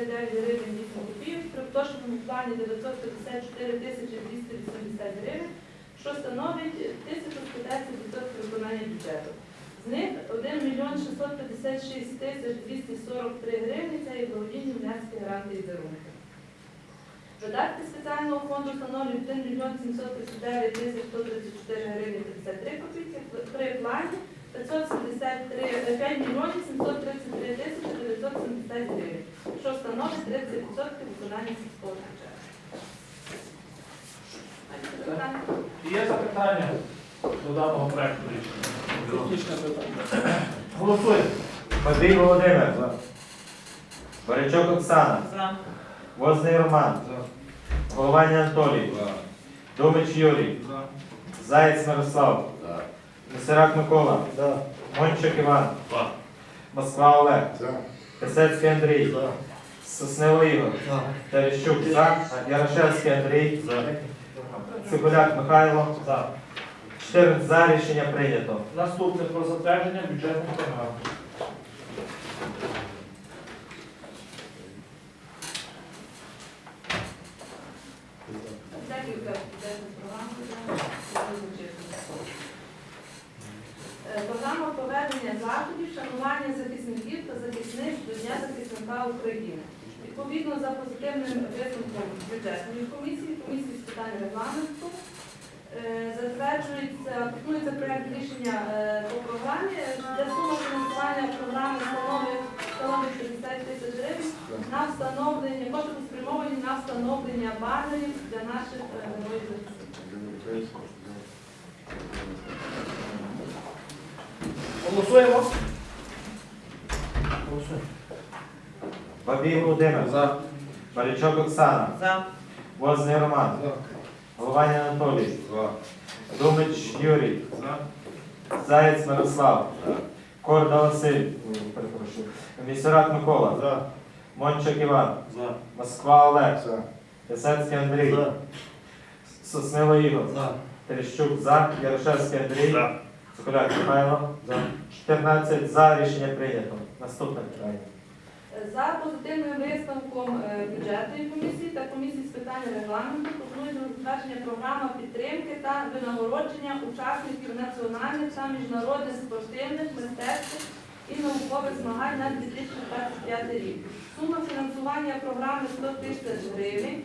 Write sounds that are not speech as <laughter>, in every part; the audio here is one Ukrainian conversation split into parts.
129 гривень 8 копійок, при поточному плані 954 тисячі 280 гривень, що становить 1015% виконання бюджету. З них 1 мільйон 656 тисяч 243 гривні це є благодійні внески гранти і дарунки. Видатки спеціального фонду становлюють 1 мільйон 739 тисяч 134 гривні 53 копійки, при плані 573, е, 5 мільйонів 733 тисячі 970 гривень, становить 30% виконання сільського бюджету. Є запитання до даного проекту рішення? Голосуємо. Бабій Володимир. Борячок Оксана. За. Возний Роман. Голованя Анатолій. Думич Юрій. Заєць Мирослав. Мисирак Микола. Мончик Іван. Москва Олег. Писецький Андрій. Соснило Ігор. Терещук за. Ярошевський Андрій. За. Цибуляк Михайло. За. 14 за рішення прийнято. Наступне про затвердження бюджетних програми. Декілька бюджетних програм будемо визначити. Е, Програма проведення заходів, шанування захисників та захисниць до Захисника України. Відповідно за позитивним висновком бюджетної комісії, комісії з питань регламенту, е, затверджується, пропонується проект рішення е, по програмі. Для суми фінансування програми становить становить 50 тисяч гривень на встановлення, кошти спрямовані на встановлення банерів для наших героїв. Голосуємо. Бабій Володимир. Борячок Оксана. За. Возний Роман. Голованя Анатолій. Думич Юрій. Заєць Мирослав. Корда Василь. Перепрошую. Місюрак Микола. Мончик Іван. Москва Олег. Писецький Андрій. Соснило Ігор. Терещук за. Ярошевський Андрій. Соколяк Михайло. 14 за. Рішення прийнято. Наступне питання. За позитивним висновком е, бюджетної комісії та комісії з питань регламенту пропонується затвердження програми підтримки та винагородження учасників національних та міжнародних спортивних, мистецьких і наукових змагань на 2025 рік. Сума фінансування програми 100 тисяч гривень.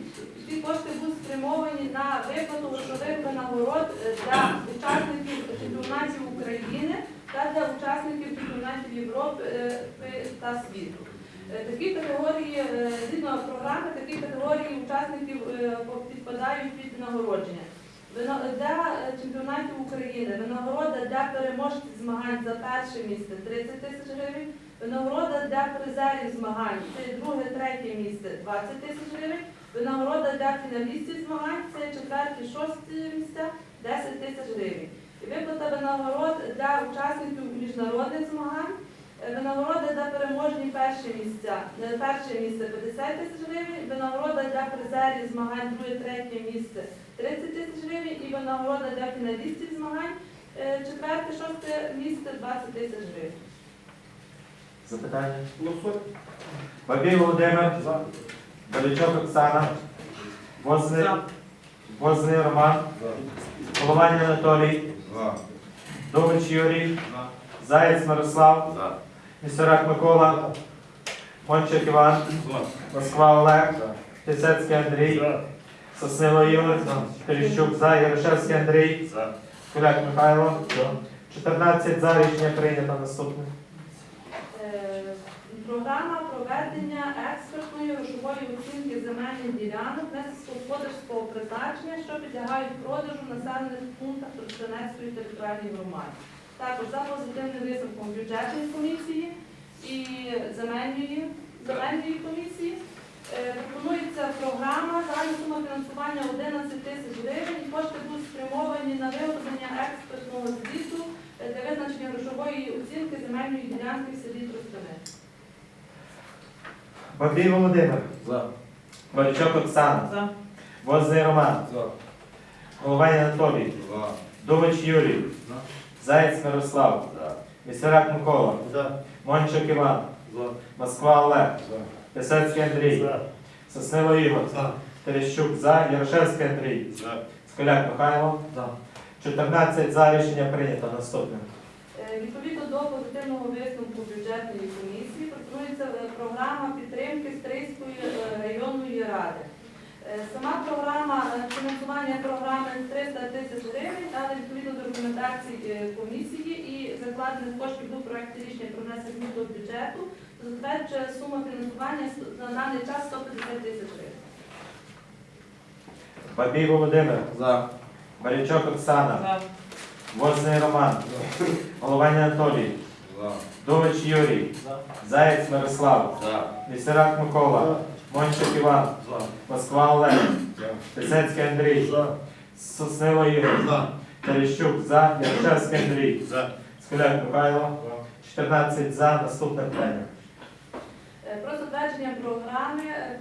Ці кошти будуть спрямовані на виплату грошових винагород е, для учасників чемпіонатів України та для учасників чемпіонатів Європи е, та світу. Е, Такі категорії, е, згідно програми, такі категорії учасників е, підпадають під нагородження. Для чемпіонатів України винагорода для переможців змагань за перше місце 30 тисяч гривень, винагорода для призерів змагань це друге, третє місце 20 тисяч гривень, винагорода для фіналістів змагань це четверте, шосте місця 10 тисяч гривень. І виплата винагород для учасників міжнародних змагань Винагорода для переможні перші місця. Е, Перше місце 50 тисяч гривень, винагорода для призерів змагань, друге, третє місце 30 тисяч гривень і винагорода для фіналістів змагань, е, четверте, шосте місце 20 тисяч гривень. Запитання? Голосуємо. Бабій Володимир. Борячок Оксана. Возний, Возний Роман. Голованя Анатолій. Думич Юрій. Заєць Мирослав. Місюрак Микола. Мончик Іван. Москва Олег. Пісецький Андрій. Соснило Ігор. Терещук за. Ярошевський Андрій. Куляк Михайло. 14 за. Рішення прийнято. Наступне. Е, Програма проведення експертної грошової оцінки земельних ділянок господарського призначення, що підлягають продажу населених пунктах Тростянецької територіальної громади. Також за позитивним висновком бюджетної комісії і земельної, земельної комісії е, пропонується програма загальна сума фінансування 11 тисяч гривень і кошти будуть спрямовані на виготовлення експертного звіту для визначення грошової оцінки земельної ділянки в селі Тростянець. Бабій Володимир. Борячок Оксана. За. Возний Роман. Голованя Анатолій. Думич Юрій. Заєць Мирослав. Місюрак Микола. Мончик Іван. Москва Олег. Писецький Андрій. Соснило Ігор. Терещук за. Ярошевський Андрій. Скаляк Михайло. 14 за. Рішення прийнято. Наступне. Е, Відповідно до позитивного висновку бюджетної комісії пропонується е, програма підтримки Стрийської е, районної ради. Е, Сама програма е, фінансування програми 300 тисяч гривень, але відповідно до рекомендацій е, комісії і закладених коштів до проекту рішення про внесення змін до бюджету, затверджує сума фінансування на даний час 150 тисяч гривень. Бабій Володимир. За. Барячок Оксана. Возний Роман. Голованя Анатолій. Дович Юрій. Заєць Мирослав. Місерак Микола. Мончик Іван. Москва Олег. Писецький Андрій. Соснило Ігор. Терещук за. Ярошевський Андрій. Скаляк Михайло. 14 за. Наступне питання. Е, Про затвердження програми е,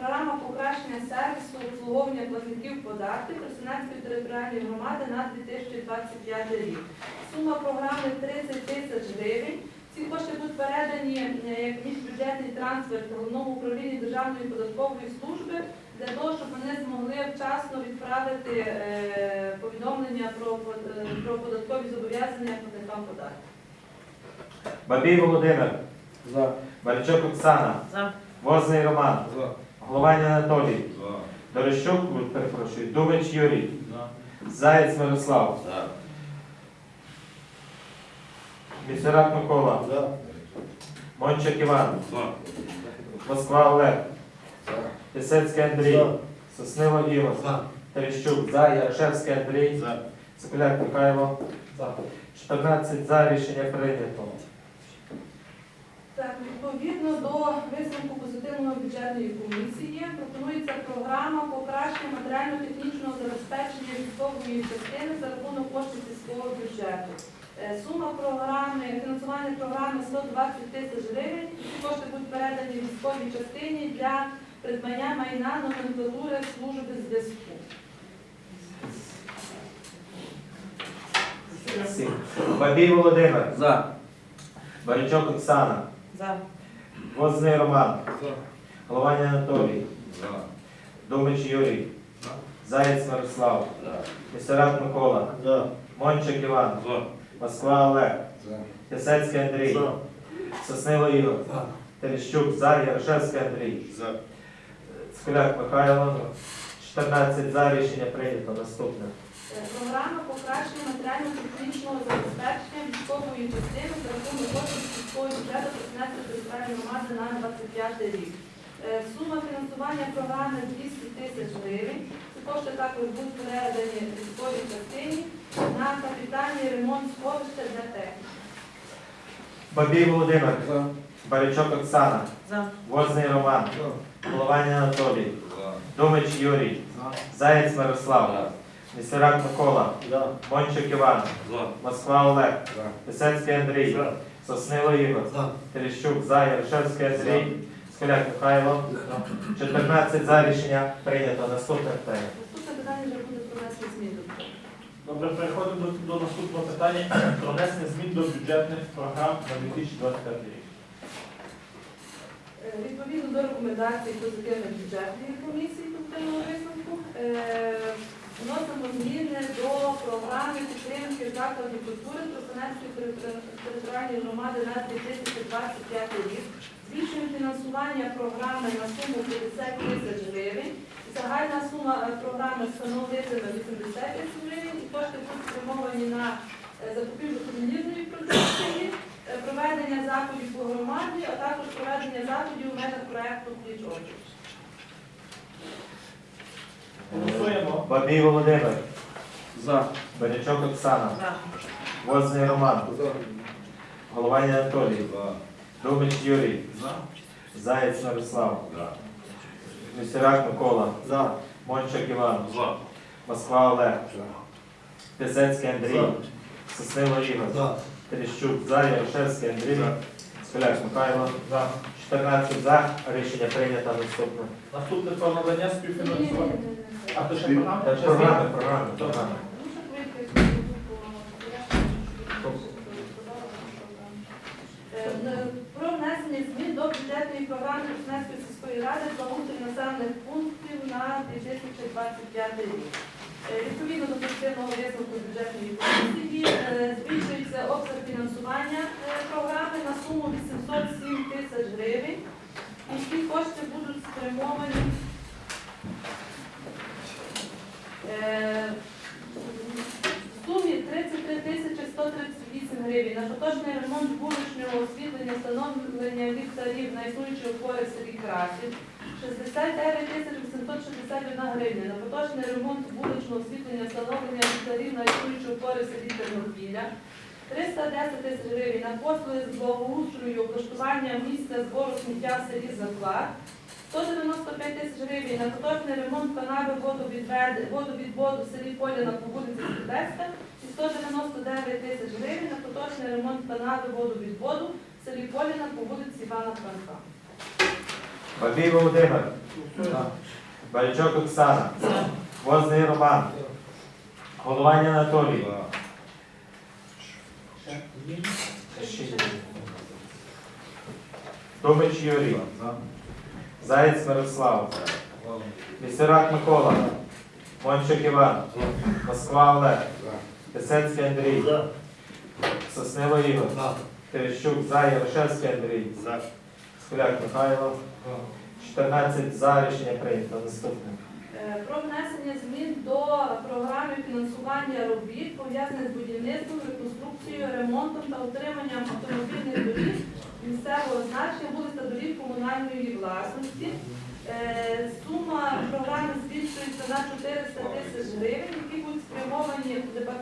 програма покращення сервісу обслуговування платників податків Тростянецької територіальної громади на 2025 рік. Сума програми 30 тисяч гривень. Ці кошти будуть передані е, як міжбюджетний трансфер головному управлінню Державної податкової служби для того, щоб вони змогли вчасно відправити е, повідомлення про, е, про податкові зобов'язання платникам податків. Бабій Володимир. За. Барячок Оксана. Возний Роман. Голованя Анатолій. Дорощук, перепрошую, Думич Юрій. Заєць Мирослав. Місерак Микола. Мончик Іван. Москва Олег. Писецький Андрій. Соснило Ігор. Терещук за. Ярошевський Андрій. Цепляк Михайло. 14 за. Рішення прийнято. Так, відповідно до висновку позитивної бюджетної комісії пропонується програма покращення матеріально-технічного забезпечення військової частини за рахунок коштів сільського бюджету. Е, Сума програми, фінансування програми 120 тисяч гривень. Кошти будуть передані військовій частині для придбання майна номенклатури служби зв'язку. Бабій Володимир. За. Барячок Оксана. Возний Роман. Голованя Анатолій. Думич Юрій. Заєць Мирослав. Місерак Микола. Мончик Іван. Москва Олег. Писецький Андрій. Соснило Ігор. Терещук за. Ярошевський Андрій. Скуляк Михайло. 14 за. Рішення прийнято. Наступне. Програма покращення матеріально-технічного забезпечення військової частини за рахунок коштів сільського бюджету Тростянецької територіальної громади на 25 рік. Е, Сума фінансування програми 200 тисяч гривень. Кошти також будуть передані військовій частині на капітальний ремонт сховища для техніки. Бабій Володимир. За. Барячок Оксана. Возний Роман. Голованя Анатолій. Думич Юрій. Заєць Мирослав. Місерак Микола. Мончик Іван. Москва Олег. Писецький Андрій. Соснило Ігор. Терещук за. Ярошевський Андрій. Скаляк Михайло. 14 за. Рішення прийнято. Наступне питання. Наступне питання вже буде про внесення змін до бюджету. Добре, переходимо до, до наступного питання <clears throat> про внесення змін до бюджетних програм на 2025 рік. Е, Відповідно до рекомендацій позитивної бюджетної комісії позитивного висновку, е, вносимо зміни до програми підтримки закладів культури Тростянецької територіальної громади на 2025 рік. Збільшуємо фінансування програми на суму 50 тисяч гривень. Загальна сума е, програми становитиме 80 тисяч гривень і кошти будуть спрямовані на е, закупівлю сувенірної продукції, е, проведення заходів по громаді, а також проведення заходів у межах проекту «Пліч опліч». Голосуємо. Бабій Володимир. За. Барячок Оксана. Возний Роман. Голованя Анатолій. Думич Юрій. Заєць Мирослав. Місерак Микола. Мончик Іван. Москва Олег. Писецький Андрій. Соснило Ігор. Терещук за. Ярошевський Андрій. Скаляк Михайло. За. 14 за. Рішення прийнято. Наступне. Наступне про надання співфінансування. А то ще програма? Та Ще Програми, зміни? програми, програми. Е, Про внесення змін до бюджетної програми Тростянецької міської ради благоустрій населених пунктів на 2025 рік. Е, Відповідно до позитивного висновку бюджетної комісії е, збільшується обсяг фінансування е, програми на суму 807 тисяч гривень. Ці кошти будуть спрямовані в сумі 33 тисячі 138 гривень на поточний ремонт вуличного освітлення, встановлення ліхтарів на існуючі опори в селі Красів, 69 тисяч 861 гривня. На поточний ремонт вуличного освітлення, встановлення ліхтарів на існуючі опори селі Тернопіля, 310 тисяч гривень. На послуги з благоустрою, облаштування місця збору сміття в селі Заклад, 195 тисяч гривень. На поточний ремонт канави водовідводу в селі Поляна по вулиці Стрілецька і 199 тисяч гривень. На поточний ремонт канави водовідводу в селі Поляна по вулиці Івана Франка. Бабій Володимир. Балічок Оксана. Возний Роман. Головань Анатолій. Томич Юрій. Заєць Мирослав. Місерак Микола. Мончик Іван. Москва Олег. Писецький Андрій. Соснило Ігор. Терещук за. Ярошевський Андрій. Скуляк Михайло. 14 за. Рішення прийнято. Наступне. Е, Про внесення змін до програми фінансування робіт, пов'язаних з будівництвом, реконструкцією, ремонтом та утриманням автомобільних доріг місцевого значення вулиць та доріг комунальної власності. Е, Сума програми збільшується на 400 тисяч гривень, які будуть спрямовані в департамент